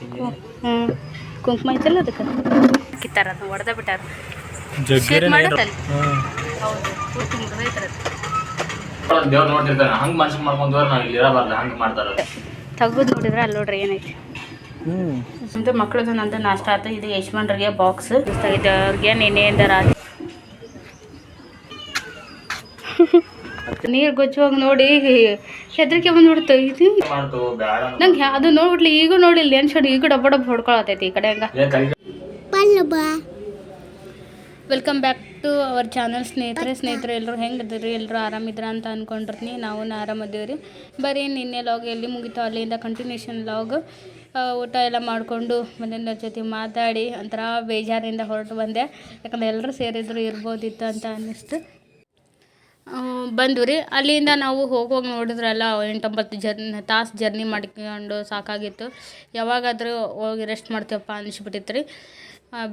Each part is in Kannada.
ಹ್ಞೂ ಕುಂಕುಮ ಐತಲ್ಲ ಅದಕ್ಕೆ? ಕಿತ್ತಾರ ಅದು ಹೊಡೆದ ಬಿಟ್ಟಾರ. ತಗದ್ ದೇವ್ರು ನೋಡ್ತಿರ್ತಾನೆ ಹಂಗೆ ಮನ್ಸಿಗೆ ಮಾಡ್ಕೊಂಡವ್ರು ನಾವು ಇಲ್ಲಿ ಇರಬಾರ್ದು ಹಂಗೆ ಮಾಡ್ತಾರೆ ತೆಗ್ದು ನೋಡಿದ್ರೆ ಅಲ್ಲಿ ನೋಡ್ರಿ ಏನೈತಿ. ಹ್ಮ್. ಮಕ್ಳದ್ದು ನಂದು ನಾಷ್ಟ ಆಯ್ತು ಇದು ಯಜಮಾನ್ರಿಗೆ ಬಾಕ್ಸ್. ಅವ್ರಿಗೆ ನಿನ್ನೆಯಿಂದ ರಾತ್ರಿ ನೀರು ಗೊಚ್ಚುವಾಗ ನೋಡಿ ಹೆದರಿಕೆ ಬಂದ್ಬಿಡ್ತು ಇದು ನಂಗೆ ಅದು ನೋಡ್ಬಿಟ್ಲಿ ಈಗ ನೋಡಿಲ್ಲ. ನೆನ್ಸ್ಕೊಂಡು ಈಗ ಡಬ್ಬ ಡಬ್ಬ ಹೊಡ್ಕೊಳತೈತಿ ಈ ಕಡೆ ಹಂಗ. Welcome back to our channel ಸ್ನೇಹಿತರೆ, ಸ್ನೇಹಿತರು ಎಲ್ಲರೂ ಹೆಂಗಿದ್ರಿ ಎಲ್ಲರೂ ಆರಾಮಿದ್ರ ಅಂತ ಅನ್ಕೊಂಡಿರ್ತೀನಿ. ನಾವು ಆರಾಮದೇವ್ರಿ ಬರೀ ನಿನ್ನೆ ಲಾಗ್ ಎಲ್ಲಿ ಮುಗಿತು ಅಲ್ಲಿಂದ ಕಂಟಿನ್ಯೂಷನ್ ಲಾಗ್ ಊಟ ಎಲ್ಲ ಮಾಡಿಕೊಂಡು ಮನೆಯವ್ರ ಜೊತೆ ಮಾತಾಡಿ ಒಂಥರ ಬೇಜಾರಿಂದ ಹೊರಟು ಬಂದೆ. ಯಾಕಂದ್ರೆ ಎಲ್ಲರೂ ಸೇರಿದ್ರು ಇರ್ಬೋದಿತ್ತು ಅಂತ ಅನ್ನಿಸ್ತು. ಬಂದ್ವಿ ರೀ. ಅಲ್ಲಿಂದ ನಾವು ಹೋಗುವಾಗ ನೋಡಿದ್ರಲ್ಲ, ಎಂಟೊಂಬತ್ತು ಜರ್ನಿ, ತಾಸು ಜರ್ನಿ ಮಾಡ್ಕೊಂಡು ಸಾಕಾಗಿತ್ತು. ಯಾವಾಗಾದರೂ ಹೋಗಿ ರೆಸ್ಟ್ ಮಾಡ್ತೀವಪ್ಪ ಅನಿಸ್ಬಿಟ್ಟಿತ್ತು ರೀ.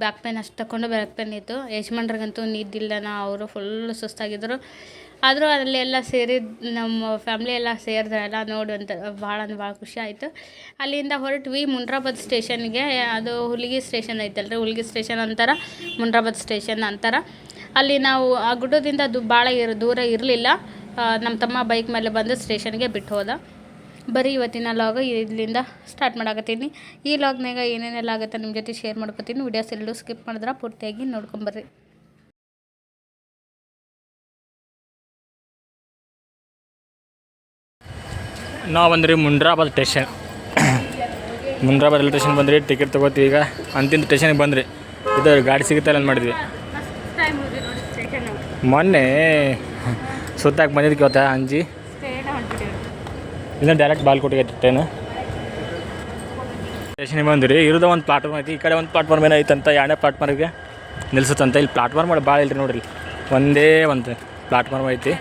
ಬ್ಯಾಕ್ ಪೇನ್ ಅಷ್ಟು ತಗೊಂಡು ಬ್ಯಾಕ್ ಪೇನ್ ಇತ್ತು. ಯಜಮಾನ್ರಿಗಂತೂ ನಿದ್ದಿಲ್ಲನ, ಅವರು ಫುಲ್ ಸುಸ್ತಾಗಿದ್ದರು ಆದರೂ ಅಲ್ಲಿ ಎಲ್ಲ ಸೇರಿ, ನಮ್ಮ ಫ್ಯಾಮ್ಲಿ ಎಲ್ಲ ಸೇರಿದ್ರಲ್ಲ ನೋಡಿ ಅಂತ, ಭಾಳ ಅಂದ್ರೆ ಭಾಳ ಖುಷಿ ಆಯಿತು. ಅಲ್ಲಿಂದ ಹೊರಟ್ವಿ ಮುಂಡ್ರಾಬಾದ್ ಸ್ಟೇಷನ್ಗೆ ಅದು ಹುಲಿಗಿ ಸ್ಟೇಷನ್ ಐತಲ್ರಿ, ಹುಲಿಗಿ ಸ್ಟೇಷನ್ ಅಂತಾರ ಮುಂಡ್ರಾಬಾದ್ ಸ್ಟೇಷನ್ ಅಂತಾರ. ಅಲ್ಲಿ ನಾವು ಆ ಗುಡ್ಡದಿಂದ ಅದು ಭಾಳ ಇರ ದೂರ ಇರಲಿಲ್ಲ. ನಮ್ಮ ತಮ್ಮ ಬೈಕ್ ಮೇಲೆ ಬಂದು ಸ್ಟೇಷನ್ಗೆ ಬಿಟ್ಟು ಹೋದ. ಬರೀ ಇವತ್ತಿನ ಲಾಗ್ ಇಲ್ಲಿಂದ ಸ್ಟಾರ್ಟ್ ಮಾಡಾಕತ್ತೀನಿ. ಈ ಲಾಗ್ನಾಗ ಏನೇನೆಲ್ಲ ಆಗುತ್ತೆ ನಿಮ್ಮ ಜೊತೆ ಶೇರ್ ಮಾಡ್ಕೊತೀನಿ. ವಿಡಿಯೋಸ್ ಎಲ್ಲರೂ ಸ್ಕಿಪ್ ಮಾಡಿದ್ರೆ ಪೂರ್ತಿಯಾಗಿ ನೋಡ್ಕೊಂಬರ್ರಿ. ನಾವು ಬಂದ್ರಿ Mundrabad station. Mundrabad railway station ಬಂದ್ರಿ ಟಿಕೆಟ್ ತೊಗೋತೀವಿ ಈಗ. ಅಂತಿಂದ ಸ್ಟೇಷನ್ಗೆ ಬಂದ್ರಿ. ಇದು ಗಾಡಿ ಸಿಗುತ್ತಲ್ಲ ಅಂತ ಮಾಡಿದ್ವಿ. ಮೊನ್ನೆ ಸುತ್ತಾಕ್ ಬಂದಿದ್ದು ಗೊತ್ತ, ಅಂಜಿ? ಇಲ್ಲ ಡೈರೆಕ್ಟ್ ಬಾಲ್ಕೋಟಿಗೆ ಟ್ರೈನು ಸ್ಟೇಷನಿಗೆ ಬಂದಿರಿ, ಇರೋದು ಒಂದು ಪ್ಲಾಟ್ಫಾರ್ಮ್ ಐತಿ, ಈ ಕಡೆ ಒಂದು ಪ್ಲಾಟ್ಫಾರ್ಮ್ ಏನೋ ಐತಂತ ಎರಡನೇ ಪ್ಲಾಟ್ಫಾರ್ಮ್ಗೆ ನಿಲ್ಸುತ್ತಂತ ಇಲ್ಲಿ ಪ್ಲಾಟ್ಫಾರ್ಮ್ ಮಾಡಿ ಭಾಳ ಇಲ್ರಿ ನೋಡ್ರಿ ಒಂದೇ ಒಂದು ಪ್ಲಾಟ್ಫಾರ್ಮ್ ಐತಿ.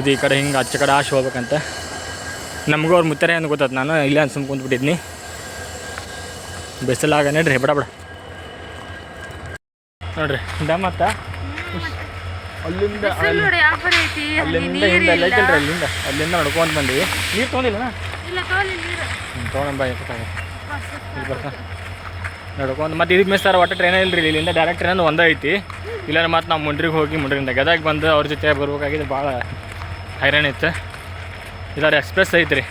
ಇದು ಈ ಕಡೆ ಹಿಂಗೆ ಆಚೆ ಕಡೆ ಆಶ್ ಹೋಗ್ಬೇಕಂತ. ನಮಗೂ ಅವ್ರು ಮುತ್ತಾರೆ ಅಂತ ಗೊತ್ತಾಯ್ತು ನಾನು ಇಲ್ಲ ಅಂತ ಸುಮ್ ಕುಂತ್ಬಿಟ್ಟಿದ್ನಿ ಬಿಸಿಲಾಗ ನೋಡ್ರಿ ಬಿಡ ಬಿಡ. ನೋಡ್ರಿ ಮತ್ತ? ಅಲ್ಲಿಂದ ಅಲ್ಲಿಂದ ಅಲ್ಲಿಂದ ಹಿಂದೆ ಐತಲ್ರಿ ಅಲ್ಲಿಂದ. ಅಲ್ಲಿಂದ ನಡ್ಕೊಂತ ಬಂದ್ವಿ. ನೀರು ತೊಗೊಂಡಿಲ್ಲ ತೊಗೊಂಡ್ ಇಲ್ಲಿ ಬರ್ತಾ. ನಡ್ಕೊಂಡು ಮತ್ತೆ ಇದು ಮಿಸ್ ಸರ್ ಒಟ್ಟು ಟ್ರೈನ್ ಇಲ್ರಿ ಇಲ್ಲಿಂದ ಡೈರೆಕ್ಟ್ ಟ್ರೈನ್ ಒಂದೇ ಐತಿ. ಇಲ್ಲಾಂದ್ರೆ ಮತ್ತೆ ನಾವು ಮುಂಡ್ರಿಗೆ ಹೋಗಿ ಮುಂಡ್ರಿಂದ. ಗದಗ ಬಂದು ಅವ್ರ ಜೊತೆ ಬರ್ಬೇಕಾಗಿದ್ದು ಭಾಳ ಹೈರಾಣ ಇತ್ತು. ಇದಾರೆ ಎಕ್ಸ್ಪ್ರೆಸ್ ಐತ್ರಿ.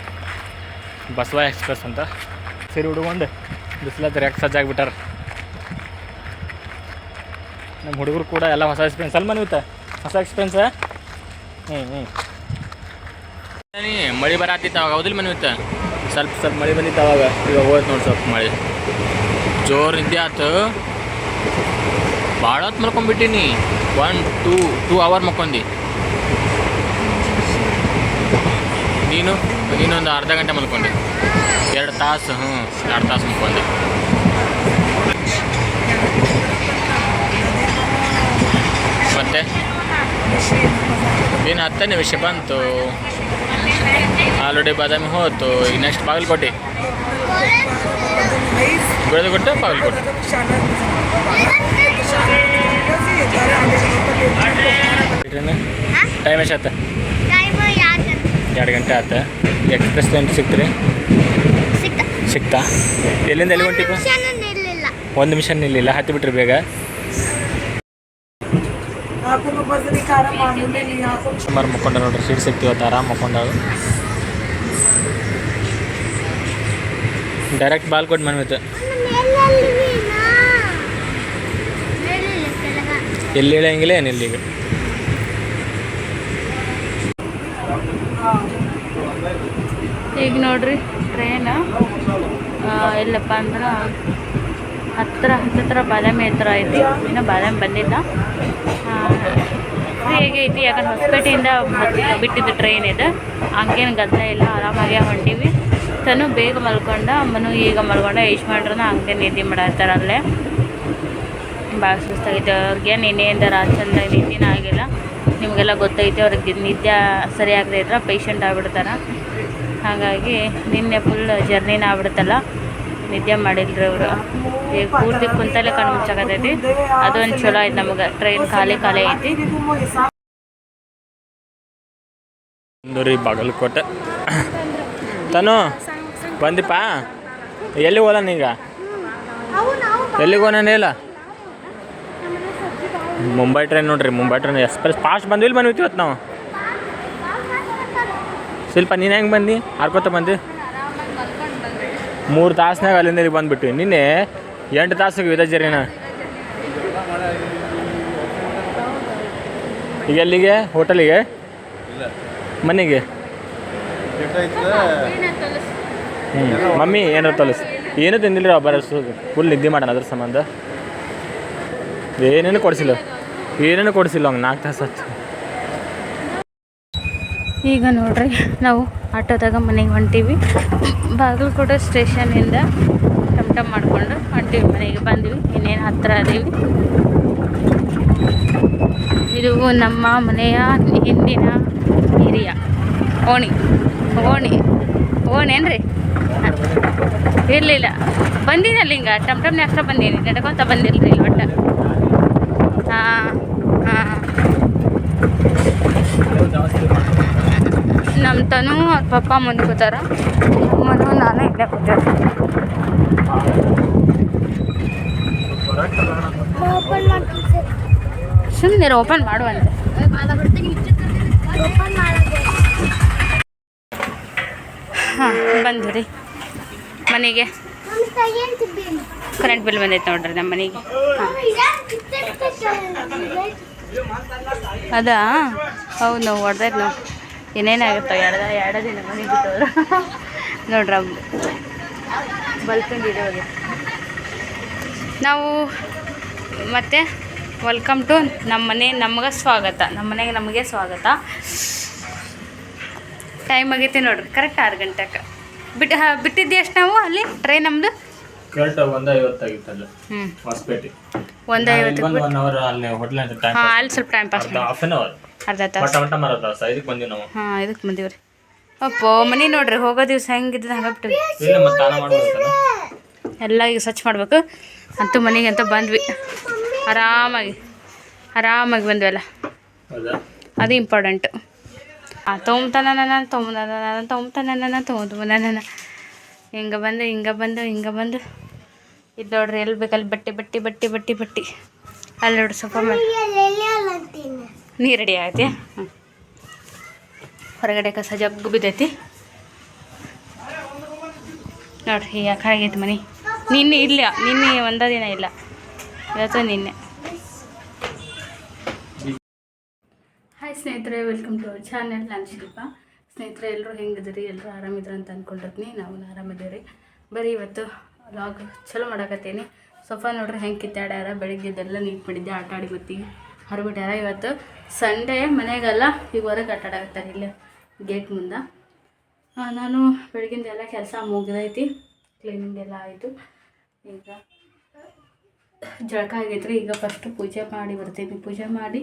ಬಸವ ಎಕ್ಸ್ಪ್ರೆಸ್ ಅಂತ. ಸರಿ ಹುಡುಗೊಂಡು ಬಿಸಿಲತ್ತರ ಯಾಕೆ ಸಜ್ಜಾಗ್ಬಿಟ್ಟಾರ ನಮ್ಮ ಹುಡುಗರು ಕೂಡ ಎಲ್ಲ ಹೊಸ ಎಕ್ಸ್ಪೀರಿಯನ್ಸ್ ಸಲ್ಮಾನ್ ಇವತ್ತ? ಹೊಸ ಎಕ್ಸ್ಪೀರಿಯನ್ಸ್ ಹ್ಞೂ ಹ್ಞೂ ಮಳೆ ಬರತ್ತಿತ್ತು ಅವಾಗ, ಹೌದಿಲ್ಲ ಮನೆ ಇತ್ತು ಸ್ವಲ್ಪ ಸ್ವಲ್ಪ ಮಳೆ ಬಂದಿತ್ತು ಅವಾಗ. ಈಗ ಹೋಯ್ತು ನೋಡಿ ಸ್ವಲ್ಪ ಮಳೆ. ಜೋರು ನಿದ್ದೆ ಆತು. ಭಾಳ ಹೊತ್ತು ಮಲ್ಕೊಂಡ್ಬಿಟ್ಟಿನಿ. ಒನ್ ಟೂ ಟೂ ಅವರ್ ಮಲ್ಕೊಂಡಿ. ನೀನು? ನೀನೊಂದು ಅರ್ಧ ಗಂಟೆ ಮಲ್ಕೊಂಡೆ. ಎರಡು ತಾಸು ಹ್ಞೂ ಎರಡು ತಾಸು ಮಲ್ಕೊಂಡೆ. ಮತ್ತೆ? ಏನು ಹತ್ತು ನಿಮಿಷ ಬಂತು. ಆಲ್ರೆಡಿ ಬಾದಾಮಿ ಹೋಯ್ತು ಈಗ ನೆಕ್ಸ್ಟ್ ಬಾಗಲಕೋಟೆ. ಬೆಳೆದುಕೊಟ್ಟೆ ಬಾಗಲಕೋಟೆ. ಟೈಮ್ ಎಷ್ಟಾತ ಎರಡು ಗಂಟೆ ಆತ. ಎಕ್ಸ್ಪ್ರೆಸ್ ಟ್ರೈನ್ ಸಿಕ್ತೀರಿ? ಸಿಕ್ತಾ. ಎಲ್ಲಿಂದ ಎಲ್ಲಿ ಹೊಂಟಿದ್ದು? ಒಂದು ನಿಮಿಷ ನಿಲ್ಲಿಲ್ಲ. ಹತ್ತಿ ಬಿಟ್ರಿ ಬೇಗ? ಸುಮಾರು ಮುಖಂಡ ನೋಡ್ರಿ ಸೀಟ್ ಸಿಕ್ತಿವತ್ತು ಆರಾಮ್ ಮುಕ್ಕೊಂಡಾಳು ಡೈರೆಕ್ಟ್ ಬಾಲ್ಕೋಟ್ ಮನ್ವಿತ್ತು ಎಲ್ಲಿ ಇಳಿಯಂಗಿಲ್ಲ ಏನು ಈಗ. ಈಗ ನೋಡ್ರಿ ಟ್ರೈನ್ ಎಲ್ಲಪ್ಪ ಅಂದ್ರೆ ಹತ್ತಿರ ಹತ್ತಿರ ಬಾದಾಮಿ ಹತ್ರ ಐತಿ. ಇನ್ನೂ ಬಾದಾಮಿ ಬಂದಿಲ್ಲ. ಹೇಗೆ ಐತಿ? ಯಾಕಂದ್ರೆ ಹೊಸಪೇಟೆಯಿಂದ ಬಿಟ್ಟಿದ್ದು ಟ್ರೈನ್ ಇದೆ. ಹಂಗೇನು ಗದ್ದಲ ಇಲ್ಲ. ಆರಾಮಾಗಿ ಹೊಂಟೀವಿ. ತನು ಬೇಗ ಮಲ್ಕೊಂಡ ಮನು ಈಗ ಮಲ್ಕೊಂಡ ಯಶ್ಮಾಡ್ರನ್ನ ಹಂಗೆ ನಿದ್ದೆ ಮಾಡತ್ತಾರ ಅಲ್ಲೇ ಭಾಳ ಸುಸ್ತಾಗೈತೆ ಅವ್ರಿಗೆ ನಿನ್ನೆಯಿಂದ ರಾತ್ ಚಂದ ನಿದ್ದೆನೇ ಆಗಿಲ್ಲ. ನಿಮಗೆಲ್ಲ ಗೊತ್ತೈತೆ, ಅವ್ರಿಗೆ ನಿದ್ದೆ ಸರಿಯಾಗದೇ ಇದ್ರೆ ಪೇಷಂಟ್ ಆಗಿಬಿಡ್ತಾರೆ. ಹಾಗಾಗಿ ನಿನ್ನೆ ಫುಲ್ ಜರ್ನಿನ ಆಗ್ಬಿಡುತ್ತಲ್ಲ ನಿದ್ದೆ ಮಾಡಿಲ್ರಿ ಅವರು. ಈಗ ಪೂರ್ತಿ ಕುಂತಲ್ಲೇ ಕಣ್ಣು ಮುಚ್ಚಾಕತೈತಿ. ಅದೊಂದು ಚಲೋ ಐತಿ ನಮಗೆ. ಟ್ರೈನ್ ಖಾಲಿ ಖಾಲಿ ಐತಿ. ರೀ ಬಾಗಲಕೋಟೆ. ತನು, ಬಂದಿಪ್ಪ? ಎಲ್ಲಿ ಹೋಗೋಣ ಈಗ? ಎಲ್ಲಿಗೆ ಹೋಗೋಣ ಇಲ್ಲ? ಮುಂಬೈ ಟ್ರೈನ್ ನೋಡ್ರಿ, ಮುಂಬೈ ಟ್ರೈನ್ ಎಕ್ಸ್ಪ್ರೆಸ್ ಫಾಸ್ಟ್ ಬಂದಿಲ್ಲ ಬಂದ್ವಿ ಇವತ್ತು ನಾವು. ಸ್ವಲ್ಪ ನೀನು ಹೆಂಗೆ ಬಂದು? ಹಾರ್ಕೋತ ಬಂದು? ಮೂರು ತಾಸ್ನಾಗ ಅಲ್ಲಿಂದ ಇಲ್ಲಿಗೆ ಬಂದ್ಬಿಟ್ವಿ. ನಿನ್ನೆ ಎಂಟು ತಾಸಿಗೆ ವಿಧ ಈಗ ಎಲ್ಲಿಗೆ? ಹೋಟೆಲಿಗೆ? ಮನೆಗೆ? ಹ್ಞೂ ಮಮ್ಮಿ ಏನಾರು ತೋಲಿಸ್. ಏನೂ ತಿಂದಿಲ್ಲ ಬರೋಸು ಫುಲ್ ನಿದ್ದೆ ಮಾಡೋಣ ಅದ್ರ ಸಂಬಂಧ? ಏನೇನು ಕೊಡಿಸಿಲ್ಲ? ಏನೇನು ಕೊಡಿಸಿಲ್ಲ ಹಂಗೆ ನಾಲ್ಕು ತಾಸು ಆಯ್ತು. ಈಗ ನೋಡ್ರಿ, ನಾವು ಆಟೋದಾಗ ಮನೆಗೆ ಹೊಂಟೀವಿ. ಬಾಗಲಕೋಟೆ ಸ್ಟೇಷನಿಂದ ಟಮ್ ಟಮ್ ಮಾಡಿಕೊಂಡು ಹೊಂಟೀವಿ, ಮನೆಗೆ ಬಂದ್ವಿ. ಇನ್ನೇನು ಹತ್ತಿರ ಅದೀವಿ. ಇದು ನಮ್ಮ ಮನೆಯ ಹಿಂದಿನ ಹಿರಿಯ, ಓಣಿ. ಓಣಿ. ಓಣೇನ್ರಿ ಇರಲಿಲ್ಲ. ಬಂದಿನಲ್ಲ ಹಿಂಗೆ, ಟಮ್ ಟಮ್ ಅಷ್ಟೇ ಬಂದೀನಿ. ನಡ್ಕೊತ ಬಂದಿಲ್ಲ ರೀ ಒಟ್ಟು. ಹಾಂ ಹಾಂ. ನಮ್ಮ ತನು ಅವ್ರ ಪಪ್ಪ ಮುಂದೆ ಕೂತಾರ. ಮನು ನಾನು ಇಲ್ಲೇ ಕೂತಾರೆ ಸುಮ್ಮನೆ ಓಪನ್ ಮಾಡುವಂತೆ. ಹಾಂ, ಬಂದು ರೀ. ಮನೆಗೆ. ಕರೆಂಟ್ ಬಿಲ್ ಬಂದೈತೆ ನೋಡ್ರಿ ನಮ್ಮ ಮನೆಗೆ. ಹಾಂ. ಅದಾ? ಹೌದು ನಾವು, ಹೊಡೆದೈತೆ ನಾವು. ಏನೇನಾಗುತ್ತೋ ಎರಡು ಎರಡು ದಿನ ಮನೆಗೆ ಬಿಟ್ಟವ್ರು. ನೋಡ್ರ ಇರೋದು ನಾವು ಮತ್ತೆ ವೆಲ್ಕಮ್ ಟು ನಮ್ಮ ಮನೆ ನಮ್ಗೆ ಸ್ವಾಗತ. ನಮ್ಮ ಮನೆಗೆ ನಮಗೆ ಸ್ವಾಗತ. ಟೈಮ್ ಆಗೈತೆ ನೋಡ್ರಿ. ಕರೆಕ್ಟ್ ಆರು ಗಂಟೆಗೆ ಬಿಟ್ಟು ಬಿಟ್ಟಿದ್ದೆ ಎಷ್ಟು ನಾವು ಅಲ್ಲಿ? ಟ್ರೈನ್ ನಮ್ಮದು ಕರೆಕ್ಟ್ ಒಂದು ಐವತ್ತಾಗಿತ್ತಲ್ಲ ಹ್ಞೂ ಹೊಸಪೇಟೆ ಒಂದು ಐವತ್ತು ಹಾಂ ಅಲ್ಲಿ ಸ್ವಲ್ಪ time pass half an hour ಅರ್ಧ ತಾಸು. ಮಟ್ಟ ಮರ ತಾಸ. ಇದಕ್ಕೆ ಬಂದೀವಿ ನಾವು. ಅಪ್ಪ ಇದಕ್ಕೆ ಮನೆ ನೋಡ್ರಿ ಹೋಗೋ ದಿವಸ ಹೆಂಗಿದ್ದು ಹಂಗೆ ಬಿಟ್ಟು ಎಲ್ಲ ಈಗ ಸ್ವಚ್ಛ ಮಾಡ್ಬೇಕು. ಅಂತೂ ಮನೆಗೆ ಅಂತ ಬಂದ್ವಿ. ಆರಾಮಾಗಿ ಆರಾಮಾಗಿ ಬಂದ್ವಲ್ಲ ಅಲ್ಲ ಅದು ಇಂಪಾರ್ಟೆಂಟ್ ಆ ತೊಗೊಂತಾನ ನಾನು ತೊಗೊಂಬಂದ ನಾನು ತೊಗೊಂತಾನ ನಾನು ತೊಗೊಂಡು ನನ್ನ ಹಿಂಗೆ ಬಂದು ಹಿಂಗೆ ಬಂದು ಹಿಂಗೆ ಬಂದು. ಇದು ನೋಡ್ರಿ ಎಲ್ಲಿ ಬೇಕಲ್ಲಿ ಬಟ್ಟೆ ಬಟ್ಟೆ ಬಟ್ಟೆ ಬಟ್ಟೆ ಬಟ್ಟೆ. ಅಲ್ಲಿ ನೋಡ್ರಿ ಸ್ವಲ್ಪ ಮಾಡಿ ನೀರು ರೆಡಿ ಆಗೈತಿ ಹೊರಗಡೆ ಕಸ ಜಗ್ಗು ಬಿದ್ದೈತಿ. ನೋಡ್ರಿ ಯಾಕೆ ಆಗೈತಿ ಮನೆ. ನಿನ್ನೆ ಇಲ್ಲ ನಿನ್ನೆ ಒಂದ ದಿನ ಇಲ್ಲ. ಇವತ್ತು ನಿನ್ನೆ. ಹಾಯ್ ಸ್ನೇಹಿತರೆ ವೆಲ್ಕಮ್ ಟು ಅವರ್ ಚಾನೆಲ್ ನಾನು ಶಿಲ್ಪ. ಸ್ನೇಹಿತರೆ ಎಲ್ಲರೂ ಹೆಂಗಿದ್ರಿ ಎಲ್ಲರೂ ಆರಾಮಿದ್ರು ಅಂತ ಅಂದ್ಕೊಂಡಿರ್ತೀನಿ ನಾವು ಆರಾಮಿದ್ದೀವಿ ರೀ ಬರೀ ಇವತ್ತು ಲಾಗ್ ಚಲೋ ಮಾಡಾಕತ್ತೀನಿ. ಸೋಫಾ ನೋಡ್ರಿ, ಹೆಂಗೆ ಕಿತ್ತಾಡ್ಯಾರ? ಬೆಳಿಗ್ಗೆದೆಲ್ಲ ನೀಟ್ ಮಾಡಿದ್ದೆ ಆಟ ಆಡಿ ಹೊರಬಿಟ್ಟಾರ ಇವತ್ತು ಸಂಡೇ ಮನೆಗೆಲ್ಲ ಈಗ ಹೊರಗೆ ಆಟ ಇಲ್ಲಿ ಗೇಟ್ ಮುಂದೆ. ನಾನು ಬೆಳಗಿಂದ ಎಲ್ಲ ಕೆಲಸ ಮುಗಿದೈತಿ. ಕ್ಲೀನಿಂಗ್ ಎಲ್ಲ ಆಯಿತು. ಈಗ ಜಳಕ ಆಗೈತ್ರಿ. ಈಗ ಫಸ್ಟು ಪೂಜೆ ಮಾಡಿ ಬರ್ತೀನಿ. ಪೂಜೆ ಮಾಡಿ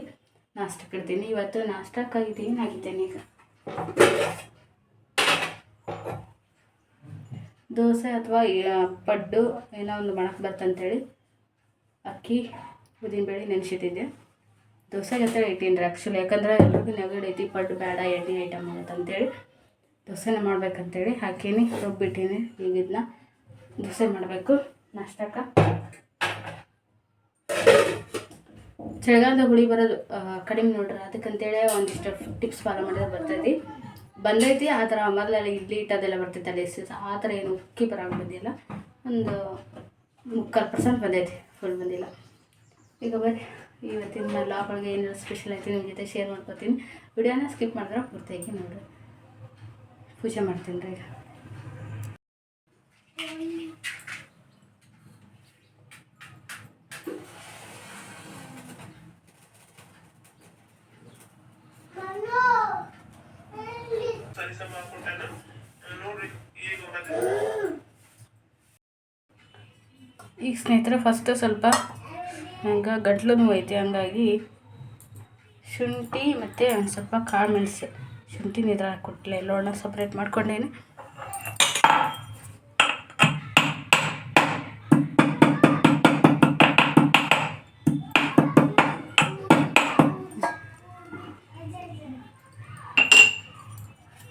ನಾಷ್ಟಕ್ಕೆ ಇಡ್ತೀನಿ ಇವತ್ತು ನಾಷ್ಟಕ್ಕಾಗಿದ್ದೀನಿ ಏನು ಆಗಿದ್ದೇನೆ ಈಗ. ದೋಸೆ ಅಥವಾ ಪಡ್ಡು ಏನೋ ಒಂದು ಮಾಡಕ್ಕೆ ಬರ್ತಂತೇಳಿ ಅಕ್ಕಿ, ಉದ್ದಿನಬೇಳೆ ನೆನೆಸಿಟ್ಟಿದ್ದೆ. ದೋಸೆಗೆ ಜೊತೆ ಇಟ್ಟೀನಿ ರೀ ಆ್ಯಕ್ಚುಲಿ ಯಾಕಂದ್ರೆ ಎಲ್ರಿಗೂ ನೆಗಡಿ ಐತಿ, ಪಡ್ಡು ಬೇಡ, ಎಣ್ಣೆ ಐಟಮ್ ಆಗುತ್ತೆ ಅಂತೇಳಿ ದೋಸೆನ ಮಾಡ್ಬೇಕಂತೇಳಿ ಹಾಕೀನಿ, ರುಬ್ಬಿಟ್ಟೀನಿ. ಈಗ ಇದನ್ನ ದೋಸೆ ಮಾಡಬೇಕು. ನಾಷ್ಟಕ್ಕೆ. ಚಳಿಗಾಲದ ಹುಳಿ ಬರೋದು ಕಡಿಮೆ ನೋಡ್ರಿ. ಅದಕ್ಕಂತೇಳಿ ಒಂದಿಷ್ಟು ಟಿಪ್ಸ್ ಫಾಲೋ ಮಾಡಿದ್ರೆ ಬರ್ತೈತಿ. ಬಂದೈತಿ, ಆ ಥರ ಮೊದಲೆಲ್ಲ ಇಡ್ಲಿ ಇಟ್ಟದೆಲ್ಲ ಬರ್ತೈತೆ ಅಲ್ಲಿ. ಆ ಥರ ಏನು ಉಕ್ಕಿ ಬರೋಕೆ ಬಂದಿಲ್ಲ. ಒಂದು ಮುಕ್ಕಾಲು ಪರ್ಸೆಂಟ್ ಬಂದೈತಿ ಫುಲ್ ಬಂದಿಲ್ಲ. ಈಗ ಬರ್ರಿ. ಇವತ್ತಿನ ಲಾಗ್ ಏನು ಸ್ಪೆಷಲ್ ಐತಿ ನಿಮ್ಮ ಜೊತೆ ಶೇರ್ ಮಾಡ್ಕೊತೀನಿ. ವಿಡಿಯೋನ ಸ್ಕಿಪ್ ಮಾಡಿದ್ರೆ ಪೂರ್ತಿಯಾಗಿ ನೋಡ್ರಿ ಪೂಜೆ ಮಾಡ್ತೀನಿ ರೀ ಈಗ. ಸ್ನೇಹಿತರೆ ಫಸ್ಟ್ ಸ್ವಲ್ಪ ಹಂಗೆ ನೋವು ಐತಿ, ಹಂಗಾಗಿ ಶುಂಠಿ ಮತ್ತು ಒಂದು ಸ್ವಲ್ಪ ಕಾಳು ಮೆಣಸು. ಶುಂಠಿ ನಿದ್ರ ಹಾಕ್ಕೊಟ್ಲೆ ಲೋಣ ಸಪ್ರೇಟ್ ಮಾಡ್ಕೊಂಡೇನೆ.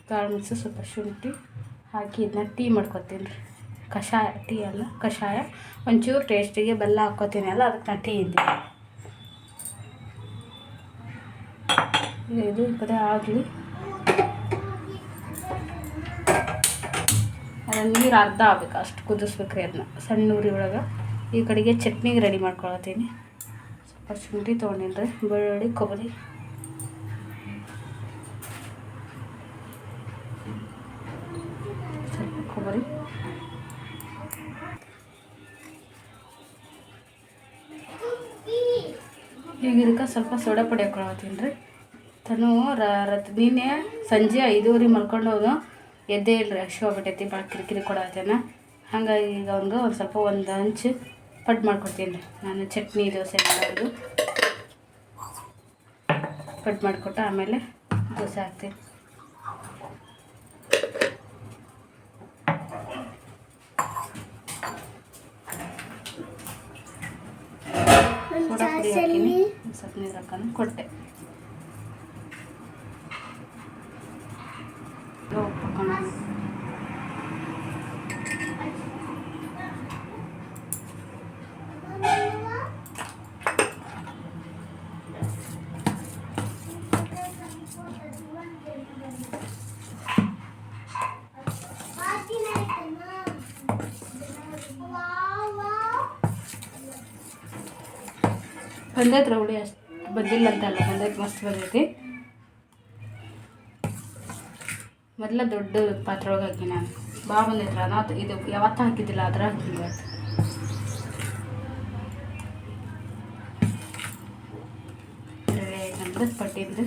ಕಾಳು ಮೆಣಸು, ಸ್ವಲ್ಪ ಶುಂಠಿ ಹಾಕಿ ಇದನ್ನ ಟೀ ಮಾಡ್ಕೊತೀನಿ ರೀ. ಕಷಾಯ, ಟೀ ಅಲ್ಲ, ಕಷಾಯ. ಒಂಚೂರು ಟೇಸ್ಟಿಗೆ ಬೆಲ್ಲ ಹಾಕ್ಕೋತೀನಿ ಅಲ್ಲ, ಅದಕ್ಕೆ ನಾನು ಟೀ ಇದ್ದೀನಿ. ಇದು ಪದೇ ಆಗಲಿ. ಅದನ್ನು ನೀರು ಅರ್ಧ ಆಗ್ಬೇಕು, ಅಷ್ಟು ಕುದಿಸ್ಬೇಕ್ರಿ ಅದನ್ನ ಸಣ್ಣ ಉರಿ ಒಳಗೆ. ಈ ಕಡೆಗೆ ಚಟ್ನಿಗೆ ರೆಡಿ ಮಾಡ್ಕೊಳತ್ತೀನಿ ಸ್ವಲ್ಪ ಶುಂಠಿ ತೊಗೊಂಡಿನ್ರಿ ಬೆಳ್ಳುಳ್ಳಿ, ಕೊಬ್ಬರಿ. ಈಗ ಇದಕ್ಕೆ ಸ್ವಲ್ಪ ಸೋಡಾ ಪುಡಿ ಹಾಕೊಳತ್ತೀನಿ ರೀ ತನು ರತ್, ನಿನ್ನೆ ಸಂಜೆ ಐದೂವರೆ ಮಲ್ಕೊಂಡು ಹೋದ. ಎದ್ದೇ ಇಲ್ರಿ ಅಕ್ಷಿ ಹೋಗ್ಬಿಟ್ಟೈತಿ ಭಾಳ ಕಿರಿಕಿರಿ ಕೊಡತ್ತೇನ ಹಾಗಾಗಿ ಈಗ ಅವ್ನಿಗೆ ಒಂದು ಸ್ವಲ್ಪ ಒಂದು ಹಂಚು ಪಡ್ ಮಾಡ್ಕೊಡ್ತೀನಿ. ರೀ ನಾನು ಚಟ್ನಿ, ದೋಸೆ ಮಾಡೋದು. ಪಡ್ ಮಾಡಿಕೊಟ್ಟು ಆಮೇಲೆ ದೋಸೆ ಹಾಕ್ತೀನಿ. ಸೋಡಾ ಪುಡಿ ಹಾಕಿನಿ. ಸ್ವಲ್ಪ ನೀರು ಹಾಕೊಂಡು ಕೊಟ್ಟೆ. ಬಂದೈತೆ ರೌಳಿ ಅಷ್ಟು ಬಂದಿಲ್ಲ ಅಂತ ಅಲ್ಲ ಬಂದೈತೆ ಮಸ್ತ್ ಬಂದೈತಿ. ಮೊದಲ ದೊಡ್ಡ ಪಾತ್ರೆ ಒಳಗೆ ಹಾಕಿ ನಾನು. ಬಾ ಬಂದೈತ್ರ ನಾವು ಇದು ಯಾವತ್ತೂ ಹಾಕಿದ್ದಿಲ್ಲ ಅದ್ರ ಹಾಕಿದ್ವಿ ಇವತ್ತು ರೆಡಿ ಆಯ್ತಂದ್ರೆ ಪಡ್ಡಿಂದು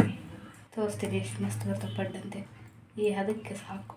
ತೋರಿಸ್ತೀನಿ, ಎಷ್ಟು ಮಸ್ತ್ ಬರ್ತಾವೆ ಪಡ್ಡಂತೆ. ಈ ಅದಕ್ಕೆ ಸಾಕು.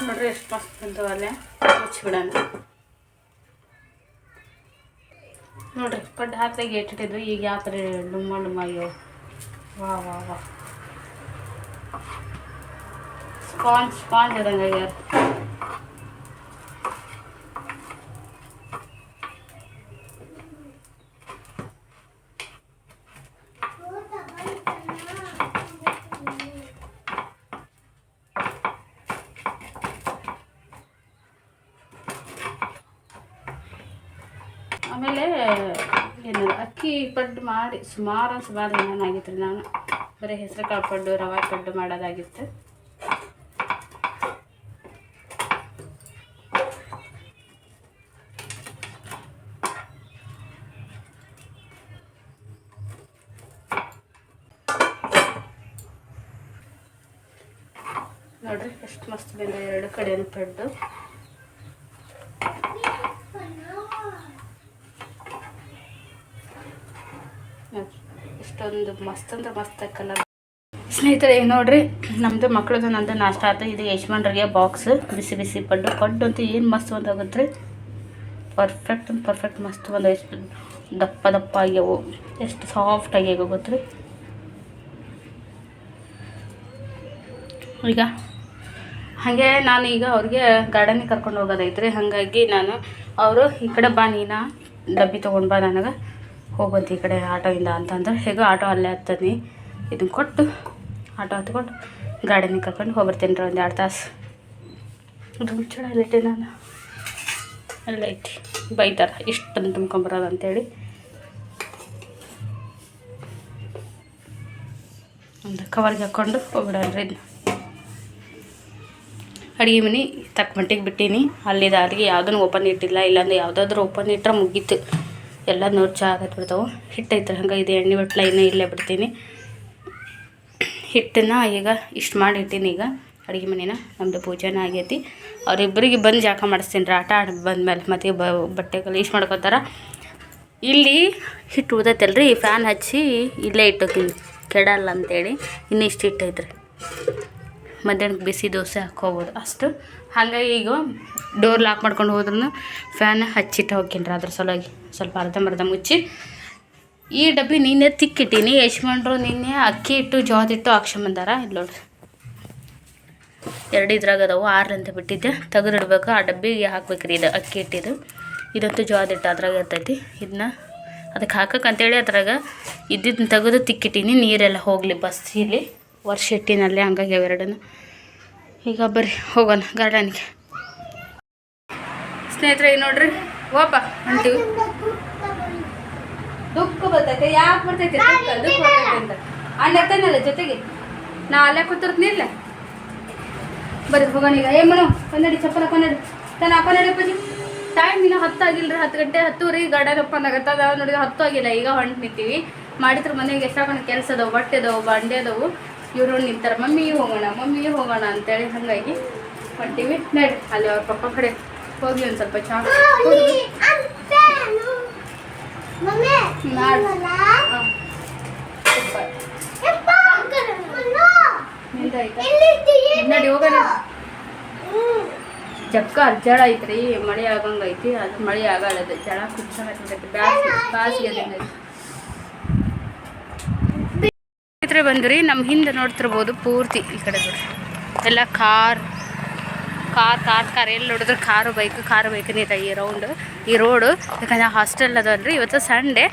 ನೋಡ್ರಿ ಎಷ್ಟು ಮಸ್ತ್ ಬಂತವಲ್ಲೇ ಮುಚ್ಚಿಬಿಡೋಣ. ನೋಡ್ರಿ ಪಡ್ಡು ಹಾಕ್ದಾಗ ಇಟ್ಟಿಟ್ಟಿದ್ವಿ ಈಗ ಯಾವ ಥರ ಡುಮ್ಮ ಡುಮ್ಮ ಅಯ್ಯೋ ವಾ ವಾ ವಾ. ಸ್ಪಾಂಜ್ ಸ್ಪಾಂಜ್ ಇದಂಗೆ ಆಗ್ಯಾರ ಆಮೇಲೆ ಅಕ್ಕಿ ಪಡ್ಡು ಮಾಡಿ ಸುಮಾರು ಸುಮಾರು ಏನಾಗಿತ್ತು ರೀ ನಾನು. ಬರೀ ಹೆಸರು ಕಾಳು ಪಡ್ಡು, ರವೆ ಪಡ್ಡು ಮಾಡೋದಾಗಿತ್ತು. ನೋಡ್ರಿ, ಎಷ್ಟು ಮಸ್ತ್ ಬಂದ ಎರಡು ಕಡೆಯನ್ನು ಪಡ್ಡು. ಇಷ್ಟೊಂದು ಮಸ್ತ್ ಅಂದ್ರೆ ಮಸ್ತ್ ಕಲರ್ ಸ್ನೇಹಿತರೆ ನೋಡ್ರಿ ನಮ್ಮದು ಮಕ್ಳದ್ದು ನಂದು ನಾಷ್ಟ ಆಯ್ತು ಇದು ಯಶ್ವಂಡ್ರಿಗೆ ಬಾಕ್ಸ್ ಬಿಸಿ ಬಿಸಿ ಪಡ್ಡು. ಪಡ್ಡು ಅಂತೂ ಏನು ಮಸ್ತ್ ಒಂದಾಗುತ್ತೆ ರೀ ಪರ್ಫೆಕ್ಟ್ ಅಂತ ಪರ್ಫೆಕ್ಟ್ ಮಸ್ತ್ ಒಂದು ಎಷ್ಟು ದಪ್ಪ ದಪ್ಪ ಆಗ್ಯಾವು. ಎಷ್ಟು ಸಾಫ್ಟ್ ಆಗ್ಯಾವ ಗೊತ್ತ್ರಿ? ಈಗ, ಹಾಗೆ ನಾನು ಈಗ ಅವ್ರಿಗೆ ಗಾರ್ಡನಿಗೆ ಕರ್ಕೊಂಡು ಹೋಗೋದೈತ್ರಿ ಹಾಗಾಗಿ ನಾನು, ಅವರು ಈ ಕಡೆ ಬಾ ನೀನ, ಡಬ್ಬಿ ತೊಗೊಂಡು ಬಾ ನನಗೆ. ಹೋಗುವಂತ ಈ ಕಡೆ ಆಟೋಯಿಂದ ಅಂತಂದ್ರೆ ಹೇಗೋ ಆಟೋ ಅಲ್ಲೇ ಹತ್ತನಿ ಇದನ್ನು ಕೊಟ್ಟು ಆಟೋ ಹತ್ಕೊಂಡು ಗಾರ್ಡನಿಗೆ ಕರ್ಕೊಂಡು ಹೋಗ್ಬರ್ತೀನಿ ರೀ ಒಂದು ಎರಡು ತಾಸು. ಇದು ಮುಚ್ಚಳ ಅಲ್ಲೈತೆ ನಾನು. ಅಲ್ಲೈತಿ ಬೈತಾರೆ. ಇಷ್ಟನ್ನು ತುಂಬ್ಕೊಂಬರೋದು ಅಂತೇಳಿ. ಒಂದು ಕವರ್ಗೆ ಹಾಕ್ಕೊಂಡು ಹೋಗ್ಬಿಡೋಣ್ರಿ ಇದನ್ನ ಅಡುಗೆ ಮನೆ ತಕ್ಕ ಮಟ್ಟಿಗೆ ಬಿಟ್ಟೀನಿ. ಅಲ್ಲಿದ ಅಡುಗೆ ಯಾವುದನ್ನು ಓಪನ್ ಇಟ್ಟಿಲ್ಲ. ಇಲ್ಲಾಂದ್ರೆ ಯಾವುದಾದ್ರೂ ಓಪನ್ ಇಟ್ಟರೆ ಮುಗೀತು. ಎಲ್ಲ ನೋಡಿ ಚಾ ಆಗತ್ತೆ ಬಿಡ್ತಾವೆ. ಹಿಟ್ಟು ಐತ್ರಿ ಹಂಗೆ, ಇದು ಎಣ್ಣೆ ಬಟ್ಲ ಇನ್ನೂ ಇಲ್ಲೇ ಬಿಡ್ತೀನಿ. ಹಿಟ್ಟನ್ನ ಈಗ ಇಷ್ಟು ಮಾಡಿ ಇಟ್ಟೀನಿ ಈಗ. ಅಡುಗೆ ಮನೇನ ನಮ್ಮದು ಪೂಜೆನ ಆಗೈತಿ. ಅವರಿಬ್ಬರಿಗೆ ಬಂದು ಜಾಕ ಮಾಡಿಸ್ತೀನಿ ರೀ, ಆಟ ಆಡಿ ಬಂದ್ಮೇಲೆ ಮತ್ತೆ ಬ ಬಟ್ಟೆ ಇಷ್ಟು ಮಾಡ್ಕೊತಾರ. ಇಲ್ಲಿ ಹಿಟ್ಟು ಉದೈತಲ್ರಿ ಫ್ಯಾನ್ ಹಚ್ಚಿ ಇಲ್ಲೇ ಇಟ್ಟೋತೀನಿ. ಕೆಡಲ್ಲ ಅಂತೇಳಿ, ಇನ್ನಿಷ್ಟು ಹಿಟ್ಟು ಐತ್ರಿ. ಮಧ್ಯಾಹ್ನಕ್ಕೆ ಬಿಸಿ ದೋಸೆ ಹಾಕ್ಕೋಬೋದು. ಅಷ್ಟು. ಹಾಗಾಗಿ ಈಗ ಡೋರ್ ಲಾಕ್ ಮಾಡ್ಕೊಂಡು ಹೋದ್ರೂ ಫ್ಯಾನ್ ಹಚ್ಚಿಟ್ಟು ಹೋಗ್ತೀನಿ ರೀ ಅದ್ರ ಸಲುವಾಗಿ ಸ್ವಲ್ಪ ಅರ್ಧಂಬರ್ಧ ಮುಚ್ಚಿ. ಈ ಡಬ್ಬಿ ನಿನ್ನೆ ತಿಕ್ಕಿಟ್ಟೀನಿ. ಯಶ್ಮಂಡ್ರು ನಿನ್ನೆ ಅಕ್ಕಿ ಇಟ್ಟು ಜೋದಿಟ್ಟು ಹಾಕ್ಸ್ಕೊಂಬಂದಾರ ಇಲ್ಲಿ ನೋಡ್ರಿ. ಎರಡು ಇದ್ರಾಗ ಅದಾವು. ಅಂತ ಬಿಟ್ಟಿದ್ದೆ. ತೆಗೆದಿಡ್ಬೇಕು. ಆ ಡಬ್ಬಿಗೆ ಹಾಕ್ಬೇಕ್ರಿ ಇದು ಅಕ್ಕಿ ಇಟ್ಟಿದ್ದು ಇದಂತೂ ಜೋದಿಟ್ಟು ಅದ್ರಾಗ ಇರ್ತೈತಿ. ಇದನ್ನ ಅದಕ್ಕೆ ಹಾಕಕ್ಕೆ ಅಂತೇಳಿ ಅದ್ರಾಗ ಇದ್ದಿದ್ದನ್ನ ತೆಗೆದು ತಿಕ್ಕಿಟ್ಟೀನಿ. ನೀರೆಲ್ಲ ಹೋಗಲಿ ಬಸ್ಸಿಲಿ ವರ್ಷ ಇಟ್ಟಿನಲ್ಲಿ ಹಂಗಾಗಿ ಅವೆರಡನ್ನು ಈಗ ಬರ್ರಿ, ಹೋಗೋಣ ಗಾರ್ಡನ್ಗೆ. ಸ್ನೇಹಿತರೆ, ಈಗ ನೋಡ್ರಿ ಓಪ ಅಂತೀವಿ. ದುಃಖ ಬರ್ತೈತೆ, ಯಾಕೆ ಬರ್ತೈತೆ ಬರ್ತೈತೆ ಅಣ್ಣ ಇರ್ತಾನಲ್ಲ ಜೊತೆಗೆ. ನಾ ಅಲ್ಲೇ ಕೂತಿರ್ತೀನಿಲ್ಲ ಬರ್ರಿ, ಹೋಗೋಣ ಈಗ. ಏ ಮನೋ, ಕನ್ನಡಿ, ಚಪ್ಪಲ ಕನ್ನಡಿ. ತನ್ನ ಕನ್ನಡಿ ಪಜಿ ಟೈಮ್ ಇನ್ನೂ ಹತ್ತು ಆಗಿಲ್ಲ ಹತ್ತು ಗಂಟೆ ಹತ್ತುವರೆಗೆ ಗಾರ್ಡನ್ ಓಪನ್ ಆಗತ್ತದ ನೋಡಿ ಹತ್ತು ಆಗಿಲ್ಲ. ಈಗ ಹೊಂಟು ನಿಂತೀವಿ. ಮಾಡಿದ್ರೆ ಮನೆಗೆ ಎಷ್ಟಾಕೊಂಡು ಕೆಲಸ ಅದಾವೆ, ಬಟ್ಟೆ ಅದಾವು, ಬಂಡೆ ಅದಾವು. ಇವರು ನಿಂತಾರೆ ಮಮ್ಮಿ ಹೋಗೋಣ ಮಮ್ಮಿ ಹೋಗೋಣ ಅಂತೇಳಿ ಹಾಗಾಗಿ ಹೊಂಟೀವಿ. ನಡಿ ಅಲ್ಲಿ ಅವ್ರ ಪಪ್ಪ ಕಡೆ ಹೋಗಿ ಒಂದು ಸ್ವಲ್ಪ ಚಾ ಚಕ್ಕ ನಡಿ ಹೋಗೋಣ. ಜಕ್ಕ ಐತ್ರಿ ಮಳೆ ಆಗಂಗೈತಿ ಅದು ಮಳೆ ಆಗಲ್ಲ ಜಳ ಕುಚ್ಚ ಬ್ಯಾಸ್ ಬ್ಯಾಸ್ ಬ್ಯಾಸ್ಗೆ ಸ್ನೇಹಿತರೆ ಬಂದ್ರಿ ನಮ್ಮ ಹಿಂದೆ ನೋಡ್ತಿರ್ಬೋದು ಪೂರ್ತಿ ಈ ಕಡೆ ಎಲ್ಲ ಕಾರ್ ಕಾರ್ ಕಾರ್ ಕಾರ್ ಎಲ್ಲಿ ನೋಡಿದ್ರೆ ಕಾರು ಬೈಕ್ ಕಾರು ಬೈಕ್ ಇದೆ ಈ ರೌಂಡ್ ಈ ರೋಡು ಯಾಕಂದ್ರೆ ಹಾಸ್ಟೆಲ್ ಅದಲ್ರಿ ಇವತ್ತು ಸಂಡೇ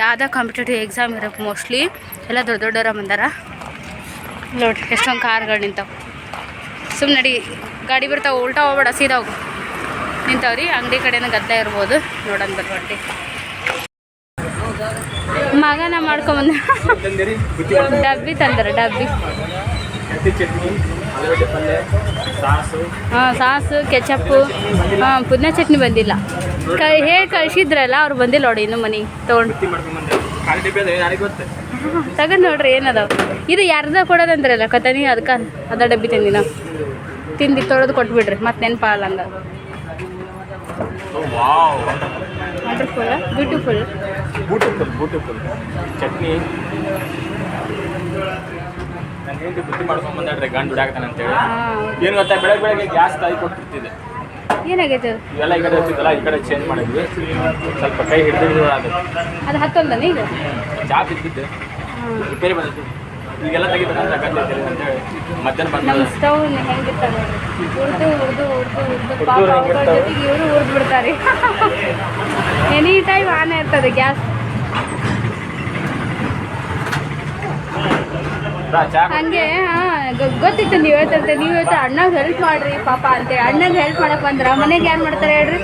ಯಾವುದೋ ಕಾಂಪಿಟೇಟಿವ್ ಎಕ್ಸಾಮ್ ಇರೋಕೆ ಮೋಸ್ಟ್ಲಿ ಎಲ್ಲ ದೊಡ್ಡ ದೊಡ್ಡವರ ಬಂದಾರ. ನೋಡ್ರಿ, ಎಷ್ಟೊಂದು ಕಾರ್ಗಳು ನಿಂತಾವೆ. ಸುಮ್ಮನೆ ನಡಿ, ಗಾಡಿ ಬರ್ತಾವೆ, ಉಲ್ಟಾ ಹೋಗ್ಬೇಡ, ಸೀದಾ ಹೋಗು. ನಿಂತಾವ್ರಿ, ಅಂಗಡಿ ಕಡೆನ ಗದ್ದೆ ಇರ್ಬೋದು. ನೋಡೋಣ ಬರ್ಬಟ್ಟಿ ಮಗನ ಮಾಡ್ಕೊಂಬಂದ. ಡಬ್ಬಿ ತಂದರು ಡಬ್ಬಿ. ಹಾಂ ಸಾಸು ಕೆಚಪ್ಪು ಹಾಂ ಪುದೀನ ಚಟ್ನಿ ಬಂದಿಲ್ಲ. ಕ ಹೇಳಿ ಕಳಿಸಿದ್ರಲ್ಲ ಅವ್ರು ಬಂದಿಲ್ಲ ನೋಡಿ ಇನ್ನು ಮನೆಗೆ ತೊಗೊಂಡು. ತಗೊಂಡ್ ನೋಡ್ರಿ ಏನದಾವ. ಇದು ಯಾರ್ದ ಕೊಡೋದಂದ್ರಲ್ಲ ಕತನಿ ಅದಕ್ಕೆ ಅದ ಡಬ್ಬಿ ತಿಂದಿನ ತಿಂದು ತೊಳೆದು ಕೊಟ್ಬಿಡ್ರಿ ಮತ್ತೆ ನೆನಪಾಗಲ್ಲ wonderful beautiful beautiful beautiful chutney ನಾನು ಹೆಂಡತಿ ಬುದ್ಧಿ ಮಾಡ್ಕೊಂಡು ಬಂದಾಡ್ರೆ ಗಂಡು ದುಡಾಕ್ತಾನೆ ಅಂತೇಳಿ. ಹೇಳಿ ಏನು ಗೊತ್ತಾ ಬೆಳಗ್ಗೆ ಬೆಳಗ್ಗೆ ಗ್ಯಾಸ್ ತಾಯಿ ಕೊಟ್ಟಿರ್ತಿದೆ ಏನಾಗೈತೆ? ಇವೆಲ್ಲ ಈ ಕಡೆ ಹಚ್ಚಿದ್ದಲ್ಲ ಈ ಕಡೆ ಚೇಂಜ್ ಮಾಡಿದ್ವಿ. ಸ್ವಲ್ಪ ಕೈ ಹಿಡಿದು ಅದು ಅದು ಹತ್ತೊಂದನ ಈಗ ಚಾ ಬಿದ್ದಿದ್ದೆ ರಿಪೇರಿ ಬಂದಿತ್ತು. ಈಗೆಲ್ಲ ತೆಗಿಬೇಕಂತ ಅಂತೇಳಿ ಮಧ್ಯಾಹ್ನ ಬಂದ ಸ್ಟವ್ ಹೆಂಗಿರ್ತ ನೋಡ್ರಿ ಉರ್ದು ಉರ್ದು ಉರ್ದು ಉರ್ದು. ಪಾಪ ಅವ್ರ? ಜೊತೆಗೆ ಇವರು ಉರ್ದು ಬಿಡ್ತಾರೆ ಎನಿ ಟೈಮ್ ಆನೆ ಇರ್ತದೆ ಗ್ಯಾಸ್ ಬಾ, ಚಾ ಕೊಡು. ಹಂಗೆ ಗೊತ್ತಿತ್ತು ನೀವು ಹೇಳ್ತಾರೆ ನೀವು ಹೇಳ್ತಾ ಅಣ್ಣಗೆ ಹೆಲ್ಪ್ ಮಾಡ್ರಿ ಪಾಪ ಅಂತೇಳಿ ಅಣ್ಣಗೆ ಹೆಲ್ಪ್ ಮಾಡಕ್ ಬಂದ್ರ ಮನೆಗೆ ಏನು ಮಾಡ್ತಾರೆ ಹೇಳ್ರಿ?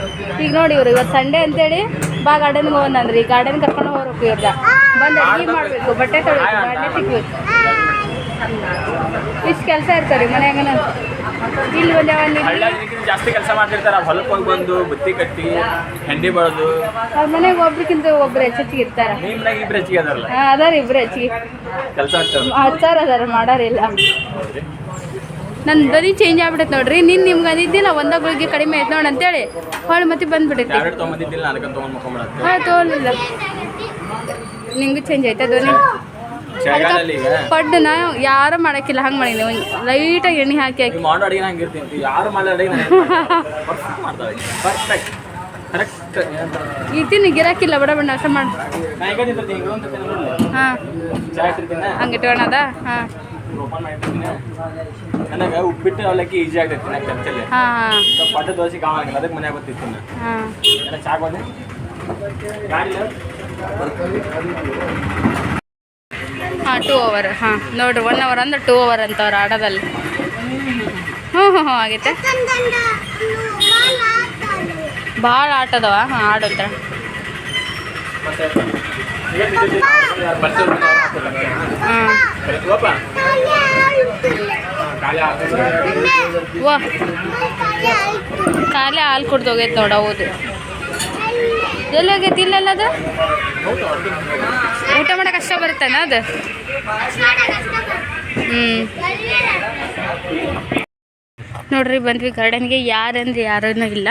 ಈಗ ನೋಡಿ ಇವ್ರು ಇವತ್ತು ಸಂಡೇ ಅಂತೇಳಿ ಬಾ ಗಾರ್ಡನ್ಗೆ ಹೋಗೋಣ ಅಂದ್ರಿ ಗಾರ್ಡನ್ ಕರ್ಕೊಂಡು ಹೋಗ್ಬೇಕು ಇವ್ರದ. ಬಂದು ಅಡುಗೆ ಮಾಡಬೇಕು. ಬಟ್ಟೆ ತೊಳಿಬೇಕು ತಿಕ್ಬೇಕು ಇಷ್ಟು ಕೆಲಸ ಇರ್ತಾರೆ ಮನ್ಯಾಗನ. ಹಳ್ಳಿಯಾಗಿನಕ್ಕಿಂತ ಜಾಸ್ತಿ ಕೆಲಸ ಮಾಡ್ತಿರ್ತಾರೆ. ಹೊಲಕ್ಕೆ ಹೋಗಿ ಬಂದು ಬುತ್ತಿ ಕಟ್ಟಿ ಹೆಂಡಿ ಬಳ್ದು ಅವ್ರ ಮನೆಗೆ ಒಬ್ರಿಗಿಂತ ಒಬ್ರು ಹೆಚ್ಚಿಗೆ ಇರ್ತಾರ. ನಿಮ್ಮ ಮನೆಗೆ ಇಬ್ರು ಹೆಚ್ಚಿಗೆ ಅದಾರಲ್ಲ? ಹಾಂ ಅದಾರ ಇಬ್ರು ಹೆಚ್ಚಿಗೆ. ಕೆಲಸ ಆಗ್ತದೆ ಹಚ್ಚಾರ ಅದಾರ ಮಾಡಾರಿಲ್ಲ. ನನ್ನ ಧ್ವನಿ ಚೇಂಜ್ ಆಗ್ಬಿಟ್ಟೈತೆ ನೋಡ್ರಿ. ನಿನ್ ನಿಮ್ಗೆ ಅಂದಿದ್ದಿಲ್ಲ ಒಂದ ಗುಳಿಗೆ ಕಡಿಮೆ ಆಯ್ತು ನೋಡಿ ಅಂತೇಳಿ. ಹೊಳೆ ಮತ್ತೆ ಬಂದ್ಬಿಟ್ಟೈತಿ ಟ್ಯಾಬ್ಲೆಟ್ ತೊಗೊಂಬಂದಿದ್ದಿಲ್ಲ ಅದಕ್ಕೆ ತೊಗೊಂಡು ಮಕ್ಕೊಂಬಿಡತ್ತೆ ಹಾಂ ತೊಗೊಳಿಲ್ಲ ನಿಂಗೂ ಚೇಂಜ್ ಆಯ್ತಾ ಧ್ವನಿ? ಪಡ್ಡನ ಯಾರು ಮಾಡಕ್ಕಿಲ್ಲ ಹಂಗೆ ಮಾಡಿದ್ವಿ ಲೈಟಾಗಿ ಎಣ್ಣೆ ಹಾಕಿ ಹಾಕಿ. ಮಾಡೋ ಅಡಿಗೆ ಹಂಗೆ ಇರ್ತೀನಿ. ಯಾರು ಮಾಡೋ ಅಡಿಗೆ ಪರ್ಫೆಕ್ಟ್ ಕರೆಕ್ಟ್ ಗಿರಾಕಿಲ್ಲ ಬಡ ಬಣ್ಣ ಅಷ್ಟು ಮಾಡಿ. ಹಾಂ. ಹಂಗೆ ಇಟ್ಕೊಳದ ಹಾಂ. ನನಗೆ ಉಪ್ಪಿಟ್ಟು ಅವಲಕ್ಕಿ ಈಜಿ ಆಗ್ತೈತಿ ನಾ ಚರ್ಚಲ್ಲಿ ಪಡ್ಡ ದೋಸೆ ಕಾವ ಅದಕ್ಕೆ ಮನ್ಯಾಗ ಗೊತ್ತಿತ್ತು ನಾನು ಚಾ ಬಂದೆ ಹಾಂ ಟೂ ಅವರ್ ಹಾಂ. ನೋಡ್ರಿ ಒನ್ ಅವರ್ ಅಂದ್ರೆ ಟೂ ಅವರ್ ಅಂತವ್ರು ಆಡೋದಲ್ಲಿ. ಹ್ಞೂ ಹ್ಞೂ ಹ್ಞೂ ಆಗೈತೆ. ಭಾಳ ಆಟ ಅದಾವ, ಹಾಂ ಆಡೋದ್ರ ಹಾಂ ಕಾಲೇ ವಾ. ಖಾಲಿ ಹಾಲು ಕುಡ್ದೋಗೈತೆ ನೋಡ, ಹೌದು. ಎಲ್ಲಿ ಹೋಗೈತಿ? ಇಲ್ಲೆಲ್ಲ ಅದು? ಊಟ ಮಾಡಕ್ಕೆ ಕಷ್ಟ ಬರುತ್ತೆ ಅದು? ಹ್ಞೂ ನೋಡ್ರಿ, ಬಂದ್ವಿ ಗಾರ್ಡನ್ಗೆ ಯಾರಂದ್ರೆ ಯಾರನ್ನೂ ಇಲ್ಲ.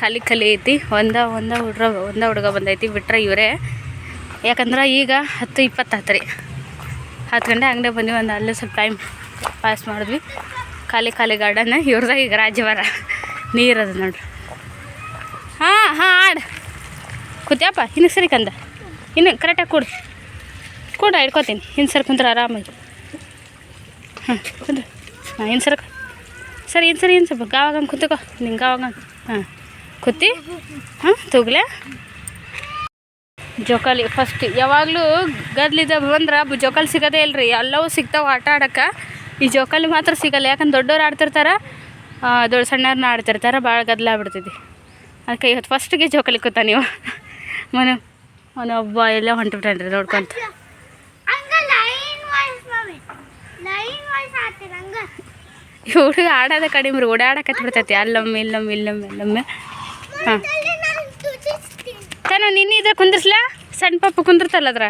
ಖಾಲಿ ಖಾಲಿ ಐತಿ. ಒಂದ ಒಂದ ಹುಡ್ರ, ಒಂದ ಹುಡುಗ ಬಂದೈತಿ. ಬಿಟ್ರೆ ಇವರೇ. ಯಾಕಂದ್ರೆ ಈಗ ಹತ್ತು ಇಪ್ಪತ್ತು ರೀ ಹತ್ತು ಗಂಟೆ ಹಂಗೆ ಬಂದ್ವಿ. ಒಂದು ಅಲ್ಲೇ ಸ್ವಲ್ಪ ಟೈಮ್ ಪಾಸ್ ಮಾಡಿದ್ವಿ. ಖಾಲಿ ಖಾಲಿ ಗಾರ್ಡನ್ ಇವ್ರದಾಗ ಈಗ ರಾಜ್ಯವಾರ. ನೀರದು ನೋಡ್ರಿ. ಹಾಂ ಹಾಂ, ಆಡು. ಕೂತ್ಯಪ್ಪ, ಇನ್ನು ಸರಿ ಕಂದ. ಇನ್ನು ಕರೆಕ್ಟಾಗಿ ಕೊಡು. ಕೂಡ ಇಡ್ಕೋತೀನಿ ಇನ್ನು ಸರಿ ಕುಂದ್ರೆ ಆರಾಮಾಗಿ. ಹಾಂ ಕುಂದ್ರ. ಹಾಂ, ಇನ್ನು ಸರಿ ಸರಿ, ಇನ್ನು ಸರಿ, ಇನ್ನು ಸ್ವಲ್ಪ ಗಾವಾಗ ಕುಂತಕೋ. ನಿಂಗೆ ಗಾವಾಗ ಹಾಂ, ಕೂತಿ. ಹಾಂ, ತೂಗ್ಲೆ. ಜೋಕಾಲಿ ಫಸ್ಟ್ ಯಾವಾಗಲೂ ಗದ್ಲಿದ ಬಂದ್ರೆ ಜೋಕಾಲಿ ಸಿಗೋದೇ ಇಲ್ರಿ. ಎಲ್ಲವೂ ಸಿಗ್ತಾವೆ ಆಟ ಆಡೋಕ್ಕೆ. ಈ ಜೋಕಾಲಿ ಮಾತ್ರ ಸಿಗಲ್ಲ. ಯಾಕಂದ್ರೆ ದೊಡ್ಡವ್ರು ಆಡ್ತಿರ್ತಾರೆ ದೊಡ್ಡ ಸಣ್ಣವ್ರನ್ನ ಆಡ್ತಿರ್ತಾರೆ. ಭಾಳ ಗದ್ದಲಾಗ್ಬಿಡ್ತೈತಿ ಅದಕ್ಕೆ ಇವತ್ತು ಫಸ್ಟಿಗೆ ಜೋಕಲಿ ಕೂತ ನೀವು. ಮನು ಅವನು ಒಬ್ಬ ಎಲ್ಲ ಹೊಂಟ್ಬಿಟ್ಟಾನ್ರಿ ನೋಡ್ಕೊಂತ. ಹುಡುಗ ಆಡೋದ ಕಡಿಮೆ ರೀ ಓಡಾಡಕತ್ ಬಿಡ್ತೈತಿ. ಅಲ್ಲೊಮ್ಮೆ ಇಲ್ಲೊಮ್ಮೆ ಇಲ್ಲೊಮ್ಮೆ ಇಲ್ಲೊಮ್ಮೆ. ಹಾಂ. ತಾನು ನಿನ್ನೆ ಇದ್ರೆ ಕುಂದ್ರಸ್ಲಾ? ಸಣ್ಣ ಪಾಪ ಕುಂದಿರ್ತಲ್ಲ ಅದ್ರ?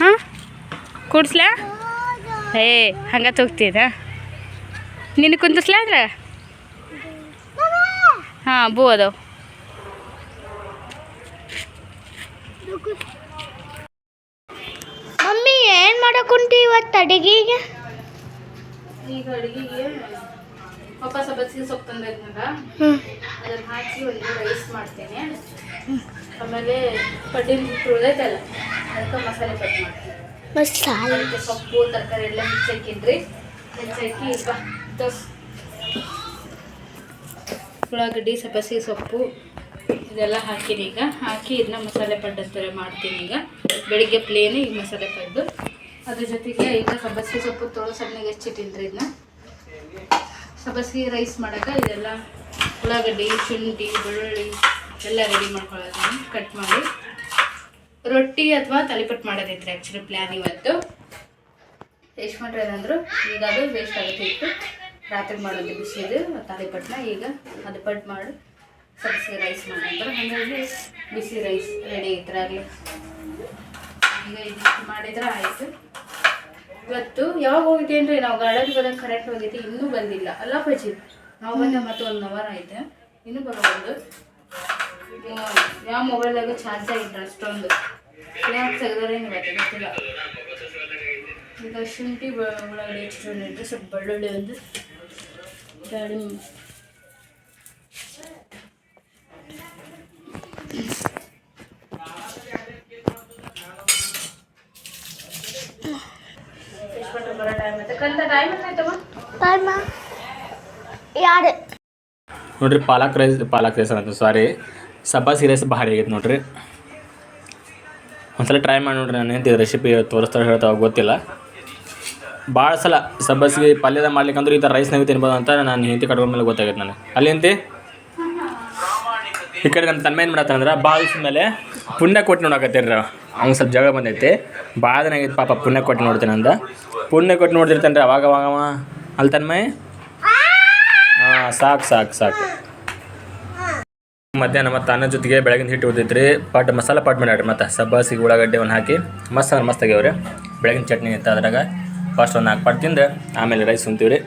ಹಾಂ? ಕೂಡಿಸ್ಲಾ? ಏ ಹಂಗ ತಗೋಗ್ತೀನ ನಿನ್ನ ಕುಂದಿಸ್ಲಾ ಅದ್ರ? ಹಾಂ ಬೂ ಅದಾವ. ಮಮ್ಮಿ ಏನ್ ಮಾಡಕುಂಟಿ ಇವತ್ತು ಅಡಿಗೆಗೆ? ಈಗ ಅಡುಗೆಗೆ ಪಪ್ಪ ಸಬ್ಬಸಿಗೆ ಸೊಪ್ಪು ತಂದಿದ್ನಲ್ಲ ಅದನ್ನು ಹಾಕಿ ಒಂದು ರೈಸ್ ಮಾಡ್ತೇನೆ. ಆಮೇಲೆ ಪಡ್ಡಿನ ಹಿಟ್ಟು ಉಳ್ದೈತಲ್ಲ ಅದಕ್ಕೆ ಮಸಾಲೆ ಕಟ್ ಮಾಡ್ತೀನಿ. ಮಸಾಲೆ. ಸೊಪ್ಪು ತರಕಾರಿ ಎಲ್ಲ ಹೆಚ್ಚಾಕಿನ್ರಿ ಹೆಚ್ಚಾಕಿ ಬಾ ದೋಸ್ ಉಳ್ಳಾಗಡ್ಡಿ ಸಬ್ಬಸಿಗೆ ಸೊಪ್ಪು, ಇದೆಲ್ಲ ಹಾಕಿನಿ ಈಗ. ಹಾಕಿ ಇದನ್ನ ಮಸಾಲೆ ಪಡ್ಡು ಥರ ಮಾಡ್ತೀನಿ ಈಗ. ಬೆಳಿಗ್ಗೆ ಪ್ಲೇನ್ ಈಗ ಮಸಾಲೆ ಪಡ್ದು ಅದ್ರ ಜೊತೆಗೆ ಈಗ ಸಬ್ಬಸಿಗೆ ಸೊಪ್ಪು ತೊಳೆ ಸಣ್ಣಗೆ ಹೆಚ್ಚಿಟ್ಟಿನ್ರಿ ಇದನ್ನ ಸಬ್ಬಸಿಗೆ ರೈಸ್ ಮಾಡೋಕೆ ಇದೆಲ್ಲ ಉಳ್ಳಾಗಡ್ಡಿ ಶುಂಠಿ, ಬೆಳ್ಳುಳ್ಳಿ ಎಲ್ಲ ರೆಡಿ ಮಾಡ್ಕೊಳ್ಳೋದನ್ನ ಕಟ್ ಮಾಡಿ. ರೊಟ್ಟಿ ಅಥವಾ ತಲೆಪಟ್ಟು ಮಾಡೋದೈತ್ರಿ ಆ್ಯಕ್ಚುಲಿ ಪ್ಲ್ಯಾನ್ ಇವತ್ತು. ಎಷ್ಟು ಮಾಡ್ರೆ ಏನಂದ್ರು ಈಗ ಅದು ವೇಸ್ಟ್ ಆಗುತ್ತೆ. ಇಟ್ಟು ರಾತ್ರಿ ಮಾಡೋದು ಬಿಸಿದು ತಾಳಿಪಟ್ಟನ ಈಗ ಅದು ಪಟ್ಟು ಮಾಡಿ. ಸಬ್ಸಿ ರೈಸ್ ಮಾಡ್ತಾರೆ ಹಂಗಾಗಿ ಬಿಸಿ ರೈಸ್ ರೆಡಿ ಐತ್ರಾಗಲಿ ಈಗ ಇದಿಷ್ಟು ಮಾಡಿದ್ರೆ ಆಯಿತು. ಇವತ್ತು ಯಾವಾಗ ಹೋಗಿದ್ದೇನ್ರಿ ನಾವು ಗಾರ್ಡನ್ ಬಂದಾಗ ಕರೆಕ್ಟ್ ಹೋಗಿದ್ದೆ. ಇನ್ನೂ ಬಂದಿಲ್ಲ. ಅಲ್ಲ ಪಜಿ ನಾವು ಬಂದ ಮತ್ತೆ ಒಂದು ಅವರ್ ಆಯ್ತು. ಇನ್ನೂ ಬರಬಹುದು. ಯಾವ ಮೊಬೈಲ್ದಾಗ ಚಾರ್ಜ್ ಆಗಿಟ್ರೆ ಅಷ್ಟೊಂದು. ಯಾಕೆ ತೆಗೆದ್ರೆ ಇವತ್ತು ಗೊತ್ತಿಲ್ಲ. ಈಗ ಶುಂಠಿ ಒಳಗಡೆ ಎಷ್ಟು ಸ್ವಲ್ಪ ಬೆಳ್ಳುಳ್ಳಿ ಒಂದು ಯಾರು? ನೋಡ್ರಿ ಪಾಲಕ್ ರೈಸ್ ಪಾಲಕ್ ರೈಸ್ ಅಂತ ಸಾರಿ ಸಬ್ಬಾಸಿ ರೈಸ್ ಭಾರಿ ಆಗೈತೆ ನೋಡ್ರಿ. ಒಂದ್ಸಲ ಟ್ರೈ ಮಾಡಿ ನೋಡ್ರಿ ನಾನು ಎಂತ ರೆಸಿಪಿ ತೋರಿಸ್ತಾರೆ ಹೇಳ್ತಾವ ಗೊತ್ತಿಲ್ಲ. ಭಾಳ ಸಲ ಸಬ್ಬಸಿಗೆ ಪಲ್ಯದ ಮಾಡ್ಲಿಕ್ಕಂದ್ರೆ ಈ ಥರ ರೈಸ್ನಾಗ ತಿನ್ಬೋದು ಅಂತ ನಾನು ಹೆಂಡತಿ ಕಟ್ಕೊಂಡ ಮೇಲೆ ಗೊತ್ತಾಗೈತೆ ನನಗೆ. ಅಲ್ಲಿ ಎಂತಿ ಈ ಕಡೆ ನಮ್ಮ ತನ್ಮ ಏನು ಮಾಡತ್ತಂದ್ರೆ ಭಾಳ ದಿವ್ಸ ಮೇಲೆ ಪುಣ್ಯ ಕೊಟ್ಟು ನೋಡಕತ್ತೀರಿ ಅವ್ನು ಸ್ವಲ್ಪ ಜಗಳ ಬಂದೈತಿ. ಭಾಳ ದಿನ ಆಗೈತೆ ಪಾಪ ಪುಣ್ಯ ಕೊಟ್ಟು ನೋಡ್ತೀನಿ ಅಂದ. ಪುಣ್ಯ ಕೊಟ್ಟು ನೋಡ್ತಿರ್ತಾನೆ ರೀ ಅವಾಗ ಅವಾಗ ಅವ. ಅಲ್ಲಿ ತನ್ಮಯ್? ಹಾಂ, ಸಾಕು ಸಾಕು ಸಾಕು. ಮಧ್ಯಾಹ್ನ ಮತ್ತು ಅನ್ನ ಜೊತೆಗೆ ಬೆಳಗಿನ ಹಿಟ್ಟು ಉದ್ದಿತ್ರಿ ಪಟ್ ಮಸಾಲ ಪಟ್ ಮಾಡ್ಯಾಡ್ರಿ ಮತ್ತು. ಸಬ್ಬಸಿಗೆ ಉಳ್ಳಾಗಡ್ಡೆ ಒಂದು ಹಾಕಿ. ಮಸ್ತ್ ಅಂದ್ರೆ ಮಸ್ತ್ ಆಗ್ಯಾವ್ರಿ. ಬೆಳಗಿನ ಚಟ್ನಿ ಇತ್ತು ಅದ್ರಾಗ. ಫಸ್ಟ್ ಒಂದು ನಾಲ್ಕು ಪಾಟ್ ತಿಂದು ಆಮೇಲೆ ರೈಸ್ ಉಣ್ತೀವಿ ರೀ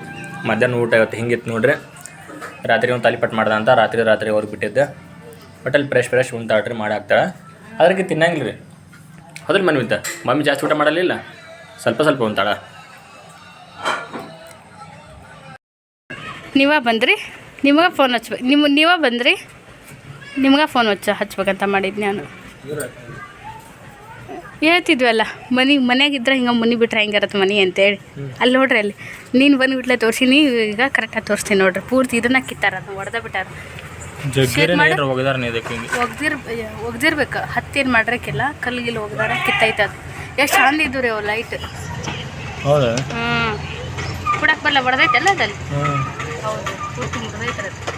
ಮಧ್ಯಾಹ್ನ ಊಟ ಇವತ್ತು ಹಿಂಗಿತ್ತು ನೋಡ್ರಿ. ರಾತ್ರಿ ಒಂದು ತಾಲಿಪಟ್ ಮಾಡ್ದೆ ಅಂತ ರಾತ್ರಿ ರಾತ್ರಿ ಅವ್ರಿಗೆ ಬಿಟ್ಟಿದ್ದೆ. ಹೋಟೆಲ್ ಫ್ರೆಶ್ ಫ್ರೆಶ್ ಉಣ್ತಾಳ್ರಿ ಮಾಡಿ ಹಾಕ್ತಾಳೆ. ಅದಕ್ಕೆ ತಿನ್ನಂಗಿಲ್ಲ ರೀ ಅದ್ರ ಮನೆ ಇದ್ದ ಮಮ್ಮಿ ಜಾಸ್ತಿ ಊಟ ಮಾಡಲಿಲ್ಲ. ಸ್ವಲ್ಪ ಸ್ವಲ್ಪ ಉಂತಾಳ ನೀವ ಬಂದ್ರಿ? ನಿಮಗೆ ಫೋನ್ ಹಚ್ಬೇಕು ನಿಮ್ಮ ನೀವ ಬಂದ್ರಿ? ನಿಮ್ಗೆ ಫೋನ್ ಹಚ್ಚ ಹಚ್ಬೇಕಂತ ಮಾಡಿದ್ದು ನಾನು. ಹೇಳ್ತಿದ್ವಲ್ಲ ಮನೆ ಮನೆಯಾಗಿದ್ರೆ ಹಿಂಗೆ ಮನೆ ಬಿಟ್ರೆ ಹೆಂಗಿರತ್ತೆ ಮನೆ ಅಂತೇಳಿ. ಅಲ್ಲಿ ನೋಡ್ರಿ ಅಲ್ಲಿ ನೀನು ಬಂದುಬಿಟ್ಲೆ ತೋರಿಸಿನಿ ಈಗ ಕರೆಕ್ಟಾಗಿ ತೋರಿಸ್ತೀನಿ ನೋಡ್ರಿ. ಪೂರ್ತಿ ಇದನ್ನ ಕಿತ್ತಾರ ಅದನ್ನ ಹೊಡೆದ ಬಿಟ್ಟಾರ. ಒಗ್ದಿರ್ ಒಗ್ದಿರ್ಬೇಕು ಹತ್ತೇನು ಮಾಡ್ರಕ್ಕಿಲ್ಲ ಕಲ್ಲಿಗಿಲ್ಲ ಒಗ್ದಾರ ಕಿತ್ತೈತೆ ಅದು. ಎಷ್ಟು ಚಂದ ಇದ್ದು ರೀ ಅವು ಲೈಟ್ ಹ್ಞೂ ಕುಡಕ್ಕೆ ಬರಲ್ಲ ಒಡೆದೈತಲ್ಲ ಅದಲ್ಲಿ ಹೌದು ಪೂರ್ತಿ ಮುಗ್ದೈತ್ರಿ ಅದು.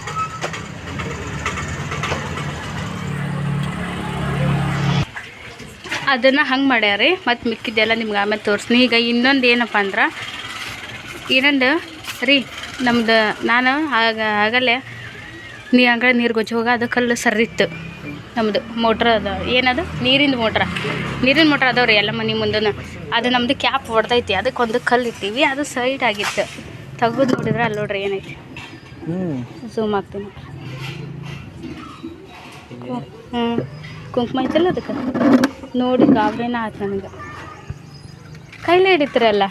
ಅದನ್ನು ಹಂಗೆ ಮಾಡ್ಯಾರಿ ಮತ್ತು ಮಿಕ್ಕಿದ್ದೆಲ್ಲ ನಿಮ್ಗೆ ಆಮೇಲೆ ತೋರಿಸ್ನಿ ಈಗ ಇನ್ನೊಂದು ಏನಪ್ಪ ಅಂದ್ರೆ ಇನ್ನೊಂದು ರೀ ನಮ್ದು ನಾನು ಆಗ ಆಗಲೇ ನೀ ಅಂಗಡಿ ನೀರು ಗೊಜ್ಜಿ ಹೋಗ ಅದು ಕಲ್ಲು ಸರ್ರಿತ್ತು. ನಮ್ಮದು ಮೋಟ್ರ್ ಅದ ಏನದು? ನೀರಿನ ಮೋಟ್ರ. ನೀರಿನ ಮೋಟ್ರ್ ಅದಾವ್ರಿ ಎಲ್ಲ ಮನೆ ಮುಂದೂ ಅದು ನಮ್ಮದು ಕ್ಯಾಪ್ ಹೊಡೆದೈತಿ ಅದಕ್ಕೆ ಒಂದು ಕಲ್ಲು ಇಟ್ಟಿವಿ ಅದು ಸೈಡ್ ಆಗಿತ್ತು. ತೆಗೆದು ನೋಡಿದ್ರೆ ಅಲ್ಲಿ ನೋಡ್ರಿ ಏನೈತಿ. ಹ್ಞೂ ಝೂಮ್ ಆಗ್ತೀನಿ. ಹ್ಞೂ ಕುಂಕುಮ ಐತಲ್ಲ ಅದಕ್ಕೆ? ನೋಡಿ ಗಾಬರಿನ ಆಯ್ತು ನನಗೆ. ಕೈಲೇ ಹಿಡಿತೀರಲ್ಲ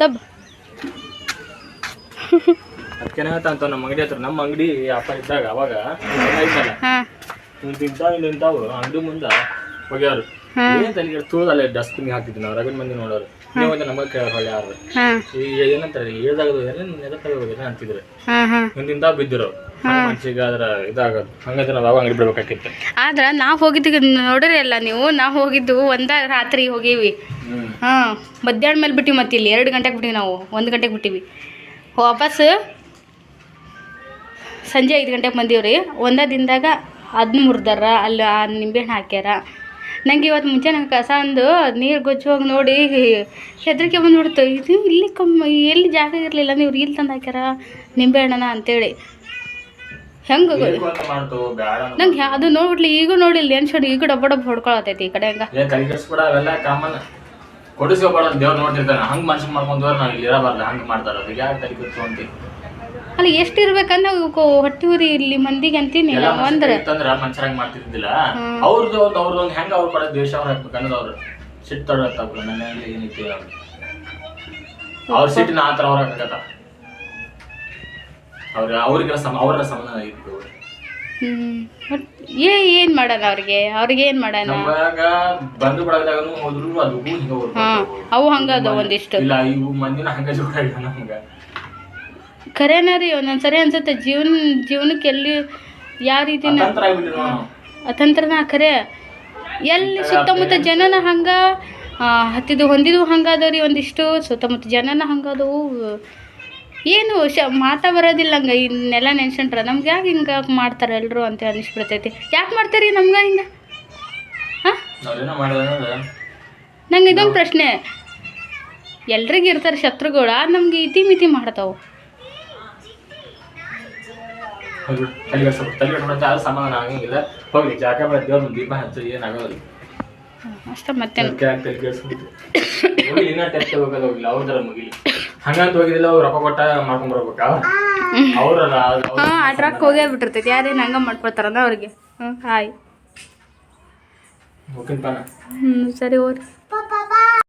ತಬ್. ಅದಕ್ಕೇನಾಗತ್ತ ಅಂತ ನಮ್ಮ ಅಂಗಡಿ ಹತ್ರ ನಮ್ಮ ಅಂಗಡಿ ಅಪ್ಪ ಇದ್ದಾಗ ಅವಾಗ ಐತಲ್ಲ ಹಾಂ. ಇವ್ನು ತಿಂತಾವ್ ಇಲ್ಲಿ ನಿಂತಾವು ಅಂಗಡಿ ಮುಂದೆ ಹೋಗ್ಯಾರು ಏನ್ ತಲೆಗೆ ತೂದಲ್ಲ ಡಸ್ಟ್ಬಿನ್ ಹಾಕಿದ್ವಿ ನಾವು ರಗಡ್ ಮಂದಿ ನೋಡೋರು. ನೀವು ಒಂದು ನಮಗೆ ಯಾರು. ಈಗ ಏನಂತಾರೆ ಹೇಳ್ದಾಗ ಎಲ್ಲ ನೆನಪಲ್ಲಿ ಹೋಗಿದ್ರೆ ಅಂತಿದ್ರು. ಹಾಂ ಹಾಂ. ಇವ್ನು ಬಿದ್ದಿರೋ ಮನ್ಸಿಗೆ ಅದ್ರ ಇದಾಗೋದು. ಹಂಗಂದ್ರೆ ನಾವು ಅಂಗಡಿ ಬಿಡ್ಬೇಕಾಗಿತ್ತು. ಆದ್ರೆ ನಾವು ಹೋಗಿದ್ದು ನೋಡ್ರಿ ಅಲ್ಲ ನೀವು ನಾವು ಹೋಗಿದ್ದು ಒಂದ ರಾತ್ರಿ ಹೋಗೀವಿ. ಹಾ ಮಧ್ಯಾಹ್ನ ಮೇಲೆ ಬಿಟ್ಟಿವಿ ಮತ್ತೆ ಇಲ್ಲಿ ಎರಡು ಗಂಟೆಗೆ ಬಿಟ್ಟಿವಿ ನಾವು ಒಂದು ಗಂಟೆಗೆ ಬಿಟ್ಟಿವಿ. ವಾಪಸ್ ಸಂಜೆ ಐದು ಗಂಟೆಗೆ ಬಂದೀವಿ ರೀ ಒಂದೇ ದಿನದಾಗ ಅದನ್ನ ಮುರಿದಾರ ಅಲ್ಲಿ ಆ ನಿಂಬೆಹಣ್ಣು ಹಾಕ್ಯಾರ. ನಂಗೆ ಇವತ್ತು ಮುಂಚೆ ನಂಗೆ ಕಸ ಅಂದು ನೀರು ಗೊಜ್ಜುವಾಗ ನೋಡಿ ಹೆದರಿಕೆ ಬಂದುಬಿಡ್ತು. ಇದು ಇಲ್ಲಿ ಕಮ್ಮಿ ಎಲ್ಲಿ ಜಾಗ ಇರಲಿಲ್ಲ ನೀವು ಇಲ್ಲಿ ತಂದು ಹಾಕ್ಯಾರ? ನಿಂಬೆ ಹಣ್ಣನ ಅಂತೇಳಿ. ಹೆಂಗೆ ನಂಗೆ ಅದು ನೋಡ್ಬಿಟ್ಲಿ ಈಗೂ ನೋಡಿಲ್ಲ. ನೆನ್ಸ್ಕೊಂಡು ಈಗ ಡಬ್ಬ ಡಬ್ಬ ಹೊಡ್ಕೊಳತೈತಿ ಈ ಕಡೆ ಹೆಂಗೆ. ಕೊಡಿಸ್ಕೊಬಾರ್ದು ದೇವ್ರು ನೋಡ್ತಿರ್ತಾನೆ. ಹಂಗೆ ಮನ್ಸಿಗೆ ಮಾಡ್ಕೊಂಡ್ರೆ ನಾನು ಇಲ್ಲಿ ಇರಬಾರ್ದು. ಹಂಗೆ ಮಾಡ್ತಾರೆ. ಅದಕ್ಕೆ ಯಾಕೆ ತಲೆ ಅಲ್ಲಿ ಎಷ್ಟು ಇರ್ಬೇಕಂದ್ರೆ ಹೊಟ್ಟೆ ಉರಿ ಇಲ್ಲಿ ಮಂದಿಗೆ ಅಂತೀನಿ ಅಂದ್ರೆ ಇತ್ತಂದ್ರ ಮನ್ಸರಾಗಿ ಮಾಡ್ತಿದ್ದಿಲ್ಲ? ಅವ್ರದ್ದು ಒಂದು ಅವ್ರದ್ದು ಒಂದು ಹೆಂಗ ಅವ್ರ ಕಡೆ ದ್ವೇಷ ಅವ್ರು ಹಾಕ್ಬೇಕು ಅನ್ನೋದು ಅವ್ರು ಸಿಟ್ಟು ತಡತ್ತಾಗ ನನ್ನ ಮೇಲೆ ಏನೈತಿ ಅವ್ರ ಸಿಟ್ಟಿನ ಆ ಥರ ಅವ್ರ ಹಾಕತ್ತ ಅವ್ರ ಅವ್ರಿಗೆ ಸಮ ಅವ್ರ. ಸಮಾನ ಇತ್ತು ಏ ಏನು ಮಾಡೋಣ ಅವ್ರಿಗೆ? ಅವ್ರಿಗೆ ಏನು ಮಾಡೋಣ ಬಂದು ಬಳಗದಾಗನು ಹೋದ್ರು ಅದು ಹಿಂಗ ಅವು ಹಂಗ ಅದ ಒಂದಿಷ್ಟು. ಇಲ್ಲ ಇವು ಮಂದಿನ ಹಂಗ ಜೋಡ ನಮ್ಗ. ಖರೇನ ರೀ ಒಂದೊಂದ್ಸರಿ ಅನ್ಸುತ್ತೆ ಜೀವನ ಜೀವನಕ್ಕೆ ಎಲ್ಲಿ ಯಾವ ರೀತಿ ಅತಂತ್ರನ ಖರೆ ಎಲ್ಲಿ ಸುತ್ತಮುತ್ತ ಜನನ ಹಂಗ ಹತ್ತಿದ್ದು ಹೊಂದಿದ್ದು ಹಂಗಾದವ್ರಿ ಒಂದಿಷ್ಟು ಸುತ್ತಮುತ್ತ ಜನನ ಹಂಗಾದವು ಏನು ಶ ಮಾತಾ ಬರೋದಿಲ್ಲ ಹಂಗೆ ಇನ್ನೆಲ್ಲ ನೆನ್ಸ್ಕೊಂಡ್ರೆ. ನಮ್ಗೆ ಯಾಕೆ ಹಿಂಗೆ ಮಾಡ್ತಾರೆ ಎಲ್ಲರೂ ಅಂತ ಅನಿಸ್ಬಿಡ್ತೈತಿ. ಯಾಕೆ ಮಾಡ್ತಾರೆ ನಮ್ಗೆ ಹಿಂಗೆ? ಹಾಂ ನಂಗೆ ಇದೊಂದು ಪ್ರಶ್ನೆ. ಎಲ್ರಿಗೂ ಇರ್ತಾರೆ ಶತ್ರುಗಳ ನಮ್ಗೆ ಇತಿ ಮಿತಿ ಮಾಡ್ತಾವೆ. ತಲೆ ಕೆಡ್ಸ್ಬೇಕು. ತಲೆ ಅದು ಸಮಾಧಾನ ಆಗಂಗಿಲ್ಲ. ಹೋಗ್ಲಿ ಜಾಗ ಬೇಡ ದೇವ್ರ ಮುಂದೆ ದೀಪ ಹಚ್ಚು ಏನಾಗೋದಿಲ್ಲ ಅಷ್ಟೇ ಮತ್ತೆ. ತಲೆ? ಹೋಗಿ ಇನ್ನೂ ಟೆಸ್ಟ್ ಹೋಗೋದು ಹೋಗಿಲ್ಲ ಅವ್ರದರ ಮುಗಿಲಿ. ಹಂಗಂತ ಹೋಗಿದಿಲ್ಲ ಅವ್ರು ರೊಕ್ಕ ಕೊಟ್ಟ ಮಾಡ್ಕೊಂಡ್ ಬರ್ಬೇಕಾ? ಅವ್ರಲ್ಲ ಅವ್ರು- ಹಾಂ ಆ ಟ್ರಕ್ ಹೋಗೇ ಬಿಟ್ಟಿರ್ತೈತಿ ಯಾರೇನು ಹಂಗ ಮಾಡ್ಕೊಳ್ತಾರಲ್ಲ ಅವ್ರಿಗೆ. ಹ್ಞೂ ಹಾಯ್. ಹೋಗ್ತೀನಿ ಹ್ಞೂ ಸರಿ ಹೋರಿ